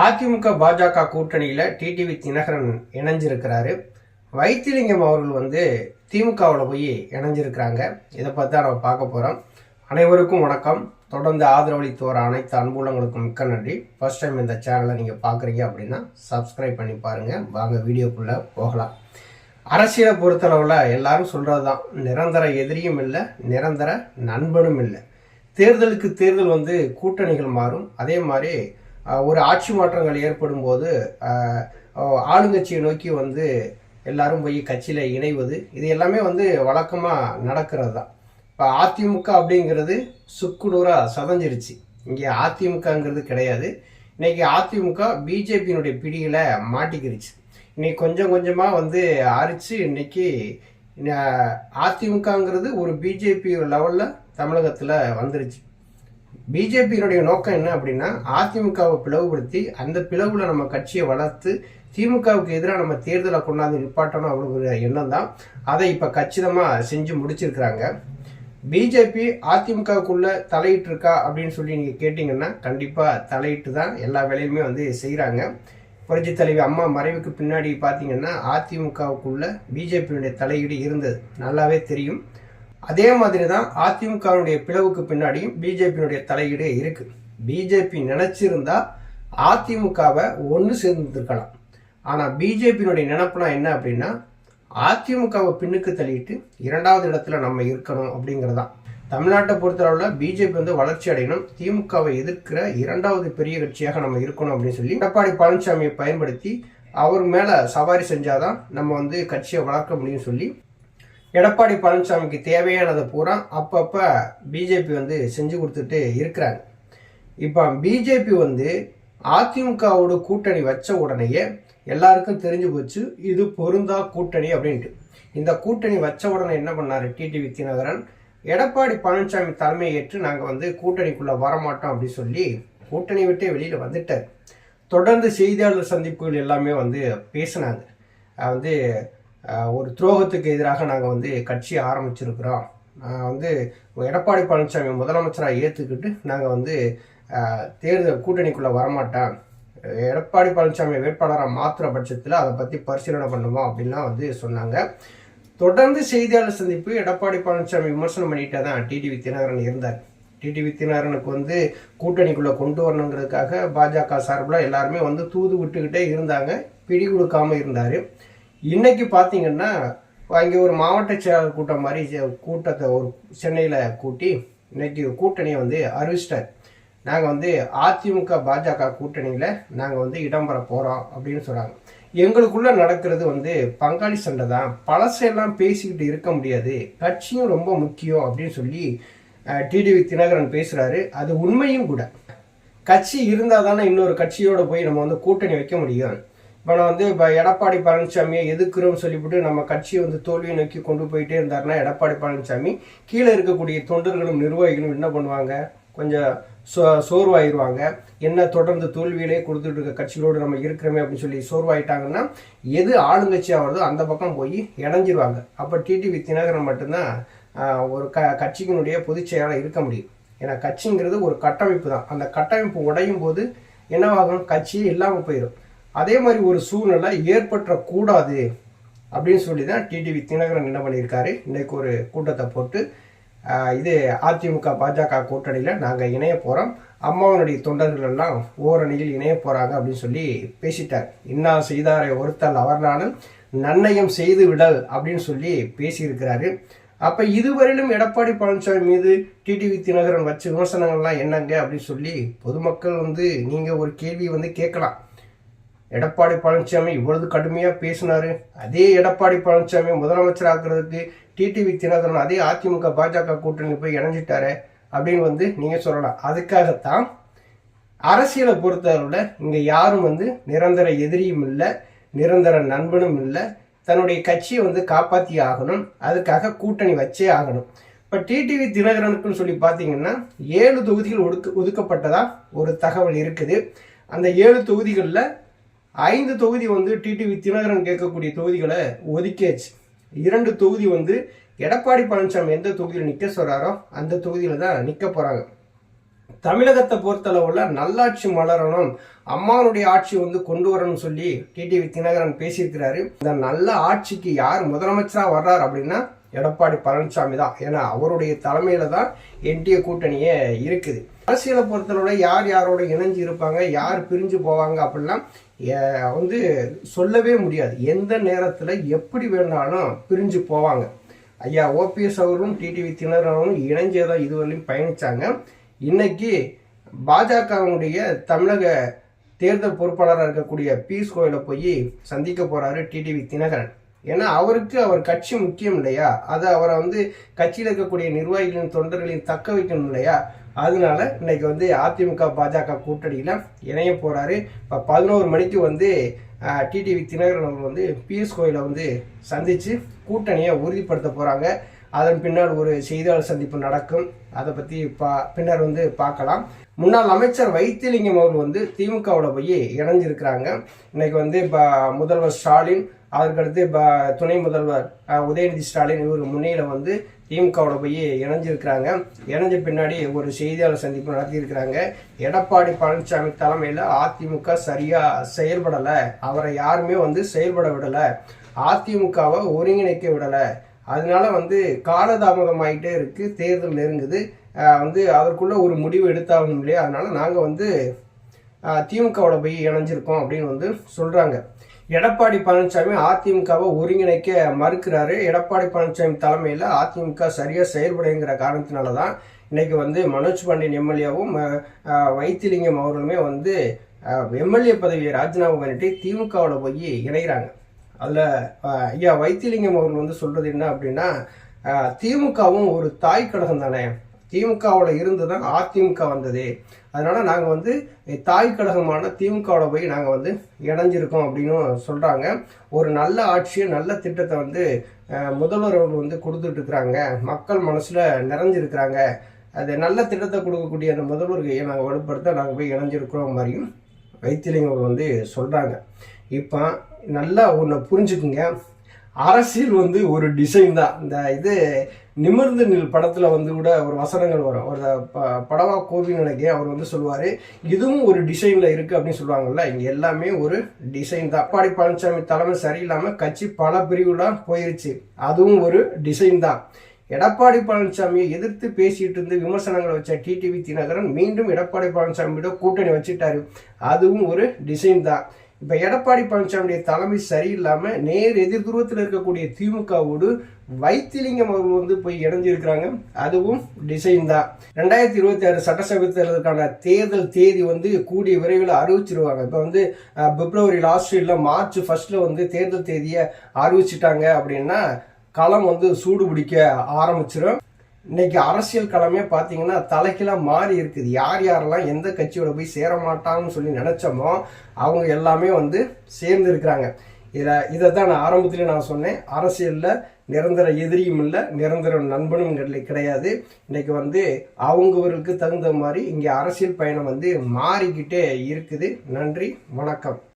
அதிமுக பாஜக கூட்டணியில் டிடிவி தினகரன் இணைஞ்சிருக்கிறாரு. வைத்திலிங்கம் அவர்கள் வந்து திமுகவில் போய் இணைஞ்சிருக்கிறாங்க. இதை பற்றி தான் நம்ம பார்க்க போகிறோம் அனைவருக்கும் வணக்கம். தொடர்ந்து ஆதரவளித்து வர அனைத்து அன்புள்ளங்களுக்கும் மிக்க நன்றி. ஃபர்ஸ்ட் டைம் இந்த சேனலை நீங்கள் பார்க்குறீங்க அப்படின்னா சப்ஸ்கிரைப் பண்ணி பாருங்கள் வாங்க வீடியோக்குள்ளே போகலாம். அரசியலை பொறுத்தளவில் எல்லாரும் சொல்கிறது தான். நிரந்தர எதிரியும் இல்லை நிரந்தர நண்பனும் இல்லை. தேர்தலுக்கு தேர்தல் வந்து கூட்டணிகள் மாறும். அதே மாதிரி ஒரு ஆட்சி மாற்றங்கள் ஏற்படும் போது ஆளுங்கட்சியை நோக்கி வந்து எல்லாரும் போய் கட்சியில் இணைவது இது எல்லாமே வந்து வழக்கமாக நடக்கிறது தான். இப்போ அதிமுக அப்படிங்கிறது சுக்குநூறாக சதஞ்சிருச்சு. இங்கே அதிமுகங்கிறது கிடையாது. இன்னைக்கு அதிமுக பிஜேபியினுடைய பிடியில் மாட்டிக்கிருச்சு. இன்னைக்கு கொஞ்சம் கொஞ்சமாக வந்து அரிச்சு இன்னைக்கு அதிமுகங்கிறது ஒரு பிஜேபி லெவலில் தமிழகத்தில் வந்துருச்சு. பிஜேபியினுடைய நோக்கம் என்ன அப்படின்னா அதிமுகவை பிளவுபடுத்தி அந்த பிளவுல நம்ம கட்சியை வளர்த்து திமுகவுக்கு எதிராக நம்ம தேர்தலை கொண்டாந்து நிப்பாட்டணும் அப்படிங்கிற எண்ணம் தான் அதை இப்போ கச்சிதமாக செஞ்சு முடிச்சிருக்கிறாங்க. பிஜேபி அதிமுகவுக்குள்ள தலையிட்டு இருக்கா அப்படின்னு சொல்லி நீங்கள் கேட்டிங்கன்னா கண்டிப்பாக தலையிட்டு தான் எல்லா வேலையுமே வந்து செய்கிறாங்க புரட்சி தலைவி அம்மா மறைவுக்கு பின்னாடி பார்த்தீங்கன்னா அதிமுகவுக்குள்ள பிஜேபியினுடைய தலையீடு இருந்தது. நல்லாவே தெரியும். அதே மாதிரி தான் அதிமுகவுடைய பிளவுக்கு பின்னாடியும் பிஜேபியினுடைய தலையீடு இருக்கு. பிஜேபி நினைச்சிருந்தா அதிமுகவை ஒன்று சேர்ந்துருக்கலாம். ஆனால் பிஜேபியினுடைய நினப்புனா என்ன அப்படின்னா அதிமுகவை பின்னுக்கு தள்ளிட்டு இரண்டாவது இடத்துல நம்ம இருக்கணும் அப்படிங்கிறதான். தமிழ்நாட்டை பொறுத்தளவில் பிஜேபி வந்து வளர்ச்சி அடையணும். திமுகவை எதிர்க்கிற இரண்டாவது பெரிய கட்சியாக நம்ம இருக்கணும் அப்படின்னு சொல்லி எடப்பாடி பழனிசாமியை பயன்படுத்தி அவர் மேலே சவாரி செஞ்சாதான் நம்ம வந்து கட்சியை வளர்க்க முடியும்னு சொல்லி எடப்பாடி பழனிசாமிக்கு தேவையானதை பூரா அப்பப்போ பிஜேபி வந்து செஞ்சு கொடுத்துட்டு இருக்கிறாங்க இப்போ பிஜேபி வந்து அதிமுகவோட கூட்டணி வச்ச உடனேயே எல்லாருக்கும் தெரிஞ்சு போச்சு இது பொருந்தா கூட்டணி அப்படின்ட்டு. இந்த கூட்டணி வச்ச உடனே என்ன பண்ணார் டிடிவி தினகரன்? எடப்பாடி பழனிசாமி தலைமையை ஏற்று நாங்கள் வந்து கூட்டணிக்குள்ளே வரமாட்டோம் அப்படின்னு சொல்லி கூட்டணி விட்டே வெளியில் வந்துட்டார். தொடர்ந்து செய்தியாளர் சந்திப்புகள் எல்லாமே வந்து பேசினாங்க. வந்து ஒரு துரோகத்துக்கு எதிராக நாங்கள் வந்து கட்சி ஆரம்பிச்சிருக்கிறோம். நான் வந்து எடப்பாடி பழனிசாமி முதலமைச்சராக ஏற்றுக்கிட்டு நாங்கள் வந்து தேர்தல் கூட்டணிக்குள்ளே வரமாட்டேன் எடப்பாடி பழனிசாமி வேட்பாளராக மாற்றுற பட்சத்தில் அதை பற்றி பரிசீலனை பண்ணுவோம் அப்படின்லாம் வந்து சொன்னாங்க. தொடர்ந்து செய்தியாளர் சந்திப்பு எடப்பாடி பழனிசாமி விமர்சனம் பண்ணிட்டே தான் டிடிவி தினகரன் இருந்தார். டிடிவி தினகரனுக்கு வந்து கூட்டணிக்குள்ளே கொண்டு வரணுங்கிறதுக்காக பாஜக சார்பில் எல்லாருமே வந்து தூது விட்டுக்கிட்டே இருந்தாங்க. பிடி கொடுக்காமல் இருந்தார். இன்னைக்கு பார்த்தீங்கன்னா அங்கே ஒரு மாவட்ட செயலாளர் கூட்டம் மாதிரி கூட்டத்தை ஒரு சென்னையில் கூட்டி இன்னைக்கு கூட்டணியை வந்து அறிவிச்சிட்டார். நாங்கள் வந்து அதிமுக பாஜக கூட்டணியில் நாங்கள் வந்து இடம்பெற போகிறோம் அப்படின்னு சொல்கிறாங்க எங்களுக்குள்ளே நடக்கிறது வந்து பங்காளி சண்டை தான். பழசெல்லாம் பேசிக்கிட்டு இருக்க முடியாது. கட்சியும் ரொம்ப முக்கியம் அப்படின்னு சொல்லி டிடிவி தினகரன் பேசுகிறாரு அது உண்மையும் கூட. கட்சி இருந்தால் தானே இன்னொரு கட்சியோடு போய் நம்ம வந்து கூட்டணி வைக்க முடியும். இப்போ நான் வந்து இப்போ எடப்பாடி பழனிசாமியை எதிர்க்கிறோம்னு சொல்லிவிட்டு நம்ம கட்சியை வந்து தோல்வியை நோக்கி கொண்டு போயிட்டே இருந்தார்னா எடப்பாடி பழனிசாமி. கீழே இருக்கக்கூடிய தொண்டர்களும் நிர்வாகிகளும் என்ன பண்ணுவாங்க? கொஞ்சம் சோ சோர்வாயிருவாங்க. என்ன தொடர்ந்து தோல்வியிலே கொடுத்துட்டு இருக்க கட்சிகளோடு நம்ம இருக்கிறோமே அப்படின்னு சொல்லி சோர்வாயிட்டாங்கன்னா எது ஆளுங்கட்சியாக வருதோ அந்த பக்கம் போய் இணைஞ்சிருவாங்க. அப்போ டிடிவி தினகரன் மட்டும்தான் ஒரு க கட்சியினுடைய பொதுச் செயலாளர் இருக்க முடியும். ஏன்னா கட்சிங்கிறது ஒரு கட்டமைப்பு தான். அந்த கட்டமைப்பு உடையும் போது என்னவாகும்? கட்சியே இல்லாமல் போயிடும் அதே மாதிரி ஒரு சூழ்நிலை ஏற்பட்டக்கூடாது அப்படின்னு சொல்லி தான் டிடிவி தினகரன் என்ன பண்ணியிருக்காரு? இன்றைக்கு ஒரு கூட்டத்தை போட்டு இது அதிமுக பாஜக கூட்டணியில் நாங்கள் இணைய போகிறோம் அம்மாவனுடைய தொண்டர்கள் எல்லாம் ஓரணியில் இணைய போகிறாங்க அப்படின்னு சொல்லி பேசிட்டார். இன்னா செய்தாரை ஒருத்தல் அவர்னாலும் நன்னயம் செய்து விடல் அப்படின்னு சொல்லி பேசியிருக்கிறாரு. அப்போ இதுவரையிலும் எடப்பாடி பழனிசாமி மீது டிடிவி தினகரன் வச்ச விமர்சனங்கள்லாம் என்னங்க அப்படின்னு சொல்லி பொதுமக்கள் வந்து நீங்கள் ஒரு கேள்வி வந்து கேட்கலாம். எடப்பாடி பழனிசாமி இவ்வளவு கடுமையா பேசினாரு. அதே எடப்பாடி பழனிசாமி முதலமைச்சர் ஆக்குறதுக்கு டிடிவி தினகரன் அதே அதிமுக பாஜக கூட்டணி போய் இணைஞ்சிட்டாரு அப்படின்னு வந்து நீங்க சொல்லலாம். அதுக்காகத்தான் அரசியலை பொறுத்தவரை இங்க யாரும் வந்து நிரந்தர எதிரியும் இல்லை நிரந்தர நண்பனும் இல்லை. தன்னுடைய கட்சியை வந்து காப்பாற்றி ஆகணும். அதுக்காக கூட்டணி வச்சே ஆகணும். இப்போ டிடிவி தினகரனுக்குன்னு சொல்லி பார்த்தீங்கன்னா ஏழு தொகுதிகள் ஒடுக்க ஒதுக்கப்பட்டதா ஒரு தகவல் இருக்குது. அந்த ஏழு தொகுதிகளில் ஐந்து தொகுதி வந்து டிடிவி தினகரன் கேட்கக்கூடிய தொகுதிகளை ஒதுக்கியாச்சு. இரண்டு தொகுதி வந்து எடப்பாடி பழனிசாமி எந்த தொகுதியில் நிற்க சொல்கிறாரோ அந்த தொகுதியில் தான் நிற்க போகிறாங்க தமிழகத்தை பொறுத்தளவுல நல்லாட்சி மலரணும் அம்மானுடைய ஆட்சி வந்து கொண்டு வரணும்னு சொல்லி டிடிவி தினகரன் பேசியிருக்கிறாரு. இந்த நல்ல ஆட்சிக்கு யார் முதலமைச்சராக வர்றார் அப்படின்னா எடப்பாடி பழனிசாமி தான். ஏன்னா அவருடைய தலைமையில தான் என்டிஏ கூட்டணியே இருக்குது. அரசியலை பொறுத்தளவுல யார் யாரோட இணைஞ்சு இருப்பாங்க யார் பிரிஞ்சு போவாங்க அப்படின்னா வந்து சொல்லவே முடியாது. எந்த நேரத்தில் எப்படி வேணாலும் பிரிஞ்சு போவாங்க. ஐயா ஓபிஎஸ் அவர்களும் டிடிவி தினகரனும் இணைஞ்சே தான் இதுவரையும் பயணித்தாங்க இன்னைக்கு பாஜகவுடைய தமிழக தேர்தல் பொறுப்பாளராக இருக்கக்கூடிய பீஸ் கோயிலை போய் சந்திக்க போகிறாரு டிடிவி தினகரன். ஏன்னா அவருக்கு அவர் கட்சி முக்கியம் இல்லையா? அதை அவரை வந்து கட்சியில் இருக்கக்கூடிய நிர்வாகிகளின் தொண்டர்களையும் தக்க வைக்கணும் இல்லையா? அதனால இன்னைக்கு வந்து அதிமுக பாஜக கூட்டணியில் இணைய போகிறாரு இப்போ பதினோரு மணிக்கு வந்து டிடிவி தினகரன் அவர் வந்து பியூஷ் கோயிலை வந்து சந்தித்து கூட்டணியை உறுதிப்படுத்த போகிறாங்க அதன் பின்னால் ஒரு செய்தியாளர் சந்திப்பு நடக்கும். அதை பற்றி பா பின்னர் வந்து பார்க்கலாம். முன்னாள் அமைச்சர் வைத்திலிங்கம் அவர்கள் வந்து திமுகவோட போய் இணைஞ்சிருக்கிறாங்க. இன்னைக்கு வந்து இப்போ முதல்வர் ஸ்டாலின் அதற்கடுத்து இப்போ துணை முதல்வர் உதயநிதி ஸ்டாலின் இவர் முன்னில வந்து திமுகவோட போய் இணைஞ்சிருக்கிறாங்க. இணைஞ்ச பின்னாடி ஒரு செய்தியாளர் சந்திப்பு நடத்தியிருக்கிறாங்க. எடப்பாடி பழனிசாமி தலைமையில் அதிமுக சரியாக செயல்படலை. அவரை யாருமே வந்து செயல்பட விடலை. அதிமுகவை ஒருங்கிணைக்க விடலை. அதனால வந்து காலதாமதம் இருக்குது தேர்தல் நெருங்குது. வந்து அதற்குள்ளே ஒரு முடிவு எடுத்தாகணும் இல்லையா? அதனால நாங்கள் வந்து திமுகவோட போய் இணைஞ்சிருக்கோம் அப்படின்னு வந்து சொல்கிறாங்க எடப்பாடி பழனிசாமி அதிமுகவை ஒருங்கிணைக்க மறுக்கிறாரு. எடப்பாடி பழனிசாமி தலைமையில் அதிமுக சரியாக செயல்படுங்கிற காரணத்தினால தான் இன்னைக்கு வந்து மனோஜ் பாண்டியன் எம்எல்ஏவும் வைத்திலிங்கம் அவர்களுமே வந்து எம்எல்ஏ பதவியை ராஜினாமா பண்ணிட்டு திமுகவோட போய் இணைகிறாங்க. அதில் ஐயா வைத்திலிங்கம் அவர்கள் வந்து சொல்றது என்ன அப்படின்னா திமுகவும் ஒரு தாய் கழகம் தானே திமுகவில் இருந்து தான் அதிமுக வந்தது. அதனால் நாங்கள் வந்து தாய் கழகமான திமுகவில் போய் நாங்கள் வந்து இணைஞ்சிருக்கோம் அப்படின்னு சொல்கிறாங்க ஒரு நல்ல ஆட்சியை நல்ல திட்டத்தை வந்து முதல்வர் அவர்கள் வந்து கொடுத்துட்ருக்குறாங்க. மக்கள் மனசில் நிறைஞ்சிருக்கிறாங்க. அது நல்ல திட்டத்தை கொடுக்கக்கூடிய அந்த முதல்வர்களை நாங்கள் வலுப்படுத்த நாங்கள் போய் இணைஞ்சிருக்கிறோம் மாதிரியும் வைத்திலிங்கம் வந்து சொல்கிறாங்க இப்போ நல்லா ஒன்று புரிஞ்சுக்குங்க. அரசியல் வந்து ஒரு டிசைன் தான். இந்த இது நிமிர்ந்து நில் படத்தில் வந்து கூட ஒரு வசனங்கள் வரும். ஒரு ப- படவா கோவி நினைக்க அவர் வந்து சொல்லுவார் இதுவும் ஒரு டிசைனில் இருக்குது அப்படின்னு சொல்லுவாங்கல்ல இங்கே எல்லாமே ஒரு டிசைன் தான். அப்பாடி பழனிசாமி தலைமை சரியில்லாமல் கட்சி பல பிரிவுலாம் போயிருச்சு. அதுவும் ஒரு டிசைன் தான். எடப்பாடி பழனிசாமியை எதிர்த்து பேசிட்டு இருந்து விமர்சனங்களை வச்ச டிடிவி தினகரன் மீண்டும் எடப்பாடி பழனிசாமியோட கூட்டணி வச்சுட்டாரு. அதுவும் ஒரு டிசைன் தான். இப்போ எடப்பாடி பழனிசாமியுடைய தலைமை சரியில்லாமல் நேர் எதிர் தூரத்தில் இருக்கக்கூடிய திமுகவோடு வைத்திலிங்கம் அவர்கள் வந்து போய் இணைஞ்சிருக்கிறாங்க. அதுவும் டிசைன் தான். ரெண்டாயிரத்தி இருபத்தி ஆறு சட்டசபை தேர்தலுக்கான தேர்தல் தேதி வந்து கூடிய விரைவில் அறிவிச்சிருவாங்க. இப்போ வந்து பிப்ரவரி லாஸ்ட் இல்லை மார்ச் ஃபர்ஸ்ட்ல வந்து தேர்தல் தேதியை அறிவிச்சிட்டாங்க அப்படின்னா களம் வந்து சூடு பிடிக்க ஆரம்பிச்சிடும் இன்னைக்கு அரசியல் களமே பார்த்தீங்கன்னா தலைக்கெல்லாம் மாறி இருக்குது. யார் யாரெல்லாம் எந்த கட்சியோட போய் சேர மாட்டாங்கன்னு சொல்லி நினைச்சோமோ அவங்க எல்லாமே வந்து சேர்ந்து இருக்கிறாங்க. இதில் இதை தான் நான் ஆரம்பத்திலே நான் சொன்னேன். அரசியலில் நிரந்தர எதிரியும் இல்லை நிரந்தர நண்பனும் கிடையாது. இன்னைக்கு வந்து அவங்கவர்களுக்கு தகுந்த மாதிரி இங்கே அரசியல் பயணம் வந்து மாறிக்கிட்டே இருக்குது. நன்றி வணக்கம்.